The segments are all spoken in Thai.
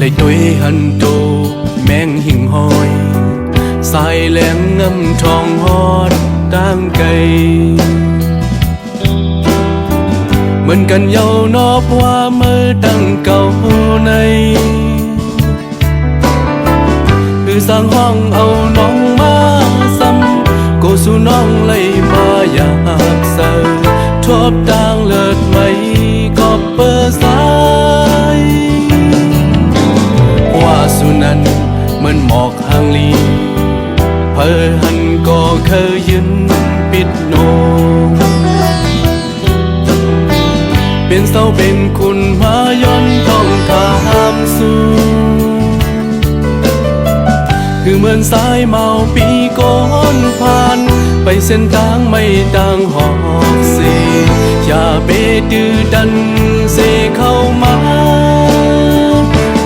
đầy tuổi hận tù men hình hôi sai lén ngâm thòng hót tang cây. Mình cần nhau nó qua mơ tăng cầu này từ sang hoang âu nóng ma xăm cô su nong lấy mà giặc sầu thốt đang lợt mây ยืนปิดโนเป็นเสาเป็นคุณมาย้อนต้องถามสู่คือเหมือนสายเมาปีก่อนผ่าน ไปเส้นทางไม่ต่างหอกสีอย่าเบดื้อดันเสเข้ามา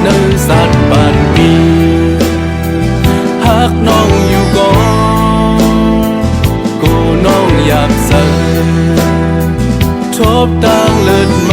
เนื้อสัตว์ อยากเสิร์ทบต่างเลิศไหม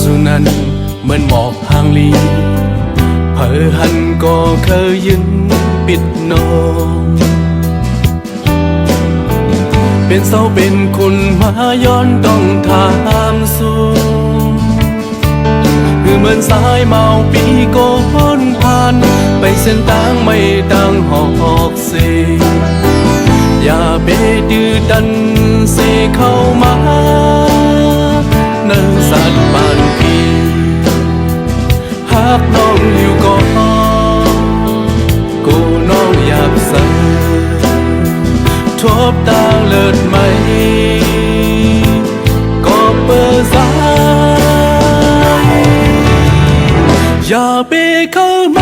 สุนันเหมือนหมอกห่างลีเพอหันก็เคยยืนปิดนองเป็นเสาเป็นคุณมาย้อนต้องถามสู่คือเหมือนสายเมาปีโกนผ่าน ไปเส้นทางไม่ต่างหอกเสอย่าเบดื้อดันเสเข้ามา หากน้องอยู่ก่อนกูน้องอยากใส่ทบตางเลิศไหม ก็เปิดสาย อย่าไปเข้ามา า